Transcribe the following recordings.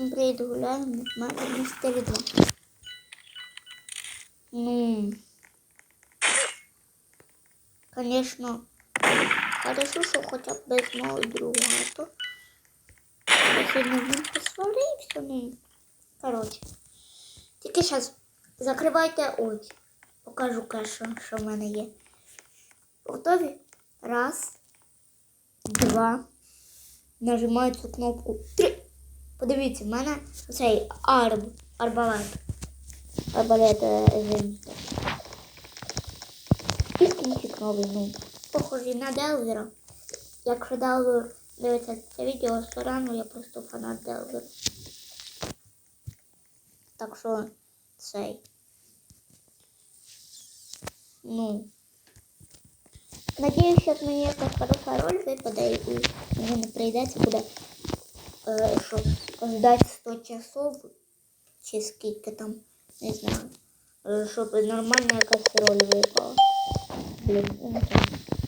Всім привіт, гуляємо. в мене 2. Ну, конечно, хорошо, що хоча б без мого друга, а то сьогодні він посварився, ну, коротше. Тільки зараз закривайте очі. Покажу кашу, що в мене є. Готові? Раз, два. Нажимаю цю кнопку. Три. Подивіться, в мене цей арб, арбалет. Арбалет жінка. І скінчик новий, ну. Похожий на Делвера. Якщо Делвер дивиться це відео рану, я просто фанат Делвера. Так що цей. Ну. Надіюсь, що мені якась хороша роль випаде і мені не прийдеться буде е, що ждати 100 часов чи скільки там, не знаю, е, щоб нормальна якась роль випала.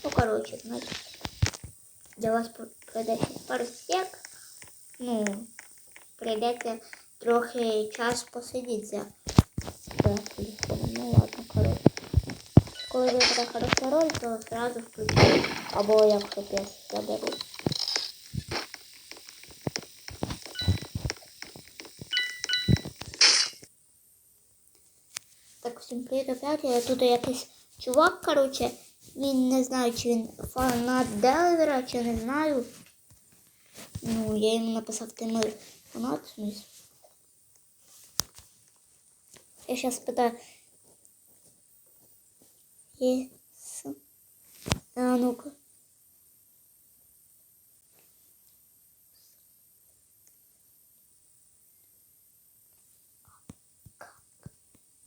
Ну, коротше, значить, для вас прийдеться пару сек. Ну, прийдеться трохи час посидіти за телефоном. Ну ладно, коротше. Коли випаде хороша роль, то сразу включу. Або якщо я заберу. Всім привіт опять. Я Тут якийсь чувак, короче, він не знаю, чи він фанат Делвера, чи не знаю. Ну, я йому написав, ти мій фанат, в. Я сейчас питаю. Єс. А ну-ка.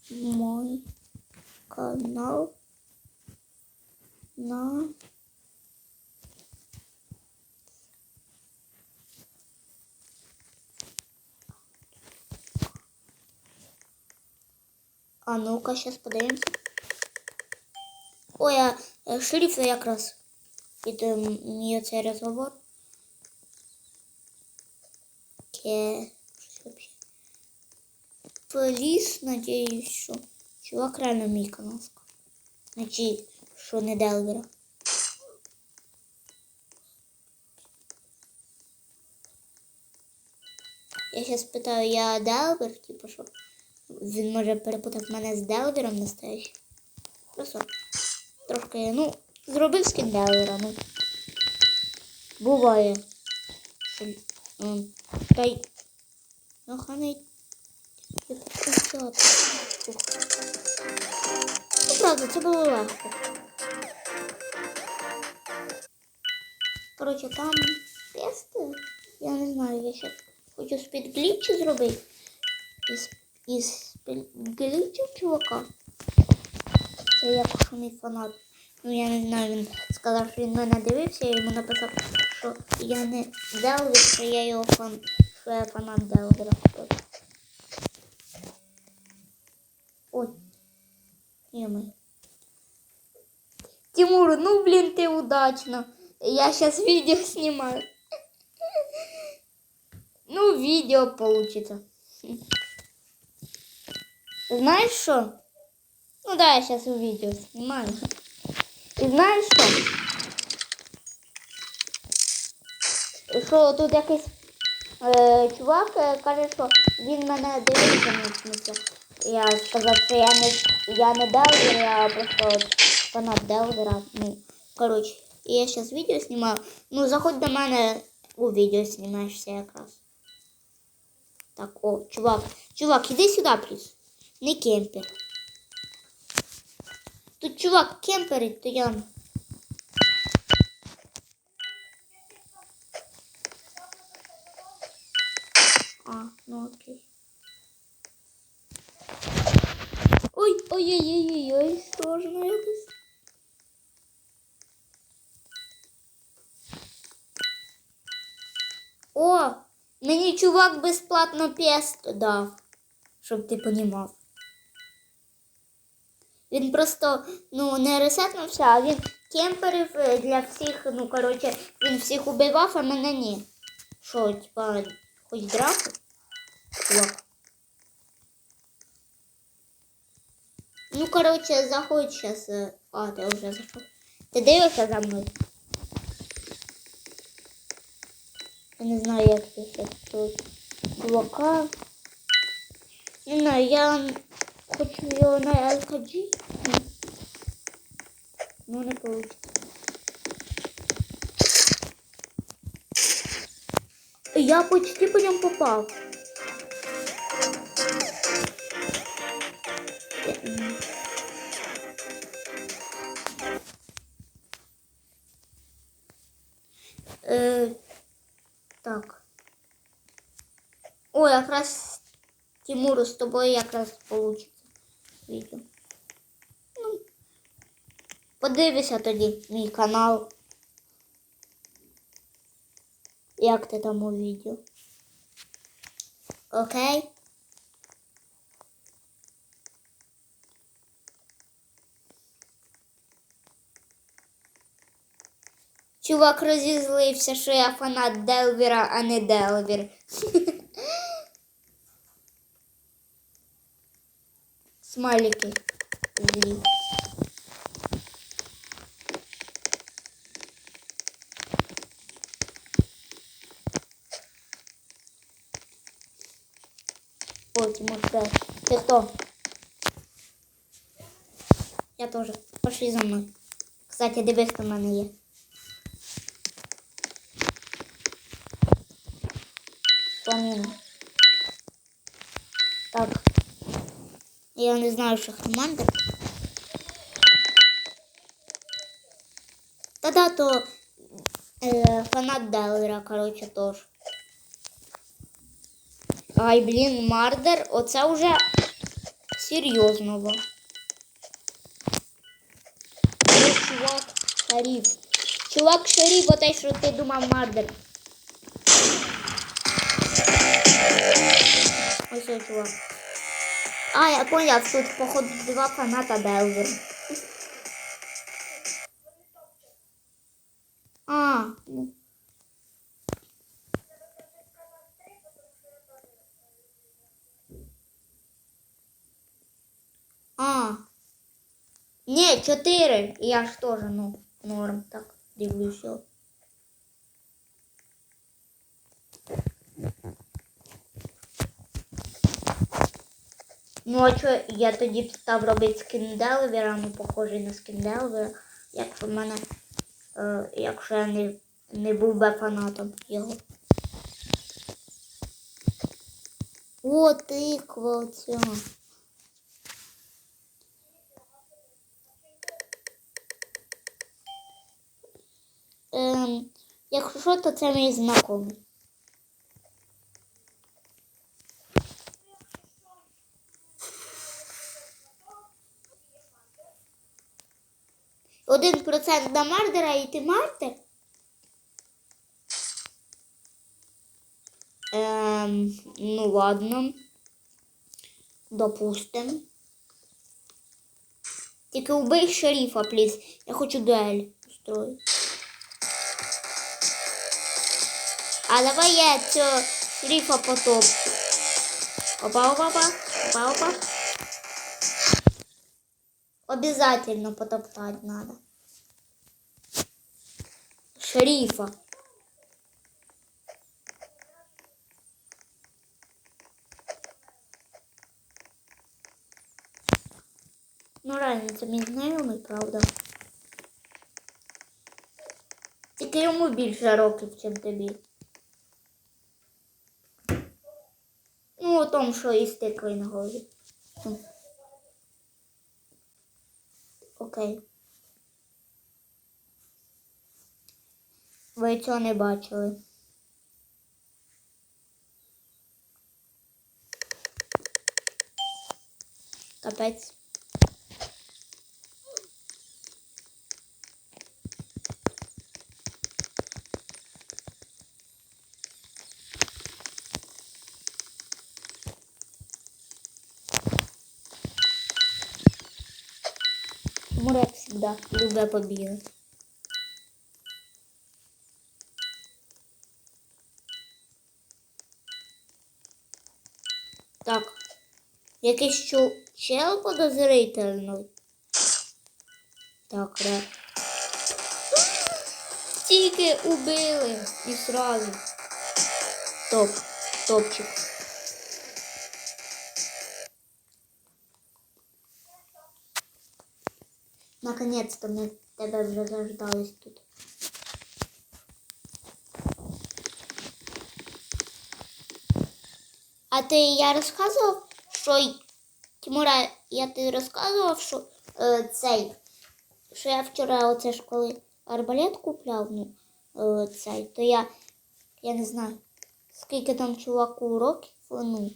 Мой канал на А ну-ка, сейчас подивимось. Ой, а е, шрифт якраз під мій цей розговор. Ке. Поліс, надіюсь, що чувак реально мій канал. Значить, що не Делвера. Я сейчас питаю, я Делвер, типу, що він може перепутати мене з Делвером настоящим. Просто трошки, ну, зробив скін Делвера, ну. Буває. Що, Та й. Ну, я Ну, правда, це було легко. Коротше, там тести. Я не знаю, я ще хочу спідглічі зробити. Із, із чувака. Це якщо мій фанат. Ну я не знаю, він сказав, що він мене дивився, я йому написав, що я не Делвер, що я його фан, що я фанат Делвера. Ё-моё. Тимур, ну блин, ты удачно. Я сейчас видео снимаю. Ну, видео получится. Знаешь что? Ну да, я сейчас видео снимаю. И знаешь что? Що тут якийсь е, чувак е, каже, що він мене дивиться. Я сказав, що я не, я не Делвер, я просто фанат Делвера. Ну, коротше, я зараз відео знімаю. Ну, заходь до мене у відео знімаєшся якраз. Так, о, чувак. Чувак, іди сюди, плюс. Не кемпер. Тут чувак кемперить, то я. А, ну окей. Ой, ой-ой-ой-ой, сложно якось. О, мені чувак безплатно песто дав, щоб ти понімав. Він просто ну, не ресетнувся, а він кемперив е, для всіх, ну, коротше, він всіх убивав, а мене ні. Що, типа, хоч драку? чувак. Ну, короче, заходь сейчас. А, ти вже зайшов. Ти дивишся за мною? Я не знаю, як ти ще тут. Чувака. Не знаю, я хочу його на LKG. Ну, не вийде. Я почти по ньому попав. Тимуру з тобою якраз получиться відео. Ну, подивися тоді мій канал. Як ти там у? Окей? Чувак розізлився, що я фанат Делвіра, а не Делвір. Смайлики. Злі. Потім оце. Ти хто? Я теж. Пошли за мною. Кстати, дивись, хто в. Планіна. Так. Я не знаю, що команда. Та-да, то е, фанат Делвера, коротше, теж. Ай, блін, Мардер, оце вже серйозно. бо. Чувак шариф. Чувак шариф, оте, що ти думав Мардер. Ось чувак. А, я поняв, тут, походу, два фаната Делвера. А, ну. А. Ні, чотири. Я ж теж, ну, норм, так, дивлюся. Ну, а що, я тоді став робити скін Делвера, ну, похожий на скін Делвера, якщо в мене, е, якщо я не, не був би фанатом його. О, тиква оця. Ем, якщо що, то це мій знайомий. Процент на мардера і ти мартер? Ем, ну ладно. Допустим. Тільки убий шерифа, пліз. Я хочу дуель устроїти. А давай я цього шерифа потопчу. Опа, опа, опа, опа, опа. Обязательно потоптать надо. Шерифа. Ну, це мій знайомий, правда. Тільки йому більше років, ніж тобі. Ну, о том, що на голові. Ну. Окей. Ви цього не бачили. Капець. Мурек всегда любит побегать. Так. Якийсь чу... чел подозрительний. Так, ре. Тільки убили і сразу. Топ. Топчик. Наконец-то ми тебе вже заждались тут. А ти я розказував, що Тимура, я тобі розказував, що е, цей, що я вчора оце ж коли арбалет купляв, ну, е, цей, то я, я не знаю, скільки там чуваку років, ну,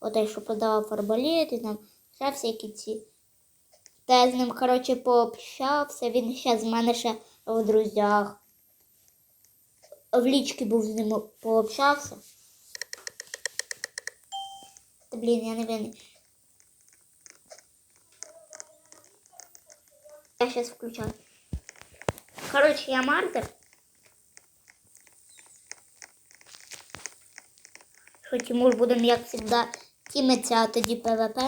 оте, що продавав арбалет і там ще всякі ці. Та я з ним, коротше, пообщався, він ще з мене ще в друзях. В лічки був з ним пообщався. Та блін, я винний. Я сейчас включаю. Короче, я мартер. Що Тимур будемо, як завжди, тімиться, а тоді ПВП.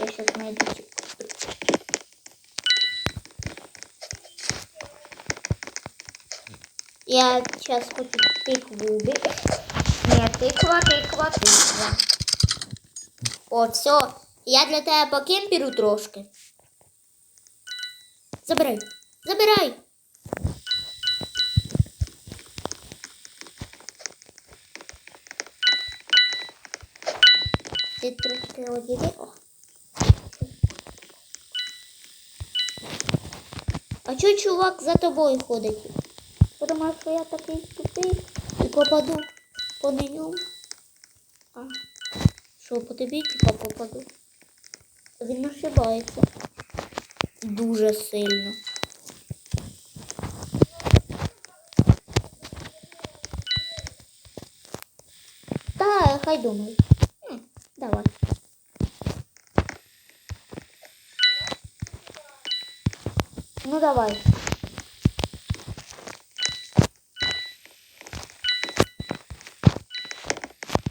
Я сейчас знайду. Я сейчас хочу тыкву убить. Нет, тыква, тыква, тыква. О, все. Я для тебе по кемпіру трошки. Забирай. Забирай. Ти трошки одіди. О. А чого чувак за тобою ходить? Потому що я такий тупий і попаду по ньому. А. Що, по типа попаду? Він ошибається. Дуже сильно. Та, хай думає. М, Давай. Ну давай.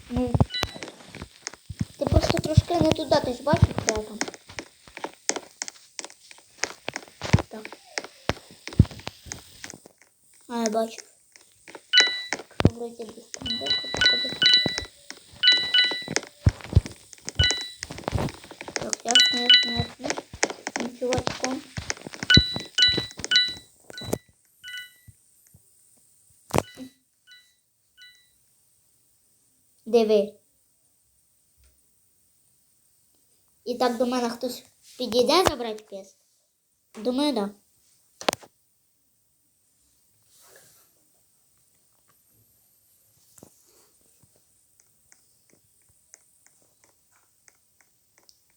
Ну. Ти просто трошки не туди, ти ж бачиш, що я там. Так. А, я бачу. Вроді там деко походить. Так, ясно, ясно, ясно. Ну, чувачком. Диви. І так до мене хтось підійде забрати квест? Думаю, да.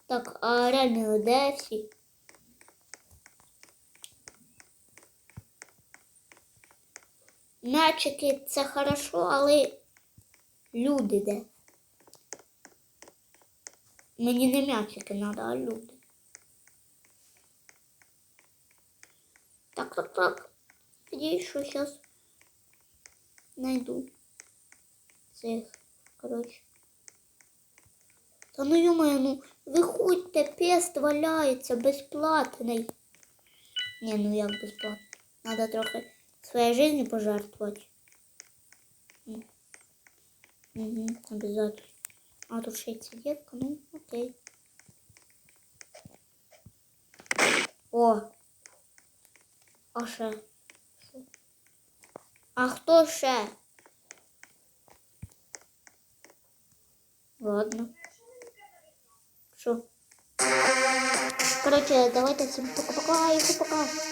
Так, а реально де всі? М'ячики це хорошо, але люди де? Мені не м'ячики треба, а люди. Так, так, так. Надеюсь, что сейчас найду цих, короче. Та ну ё ну виходьте, пест валяється безплатний. Не, ну як безплатно. Надо трохи своей жизнью пожертвовать. Угу, обязательно. А тут ця детка, ну окей. О! А ще? Що? А ще? Ладно. Що? Короче, давайте всім пока-пока і пока.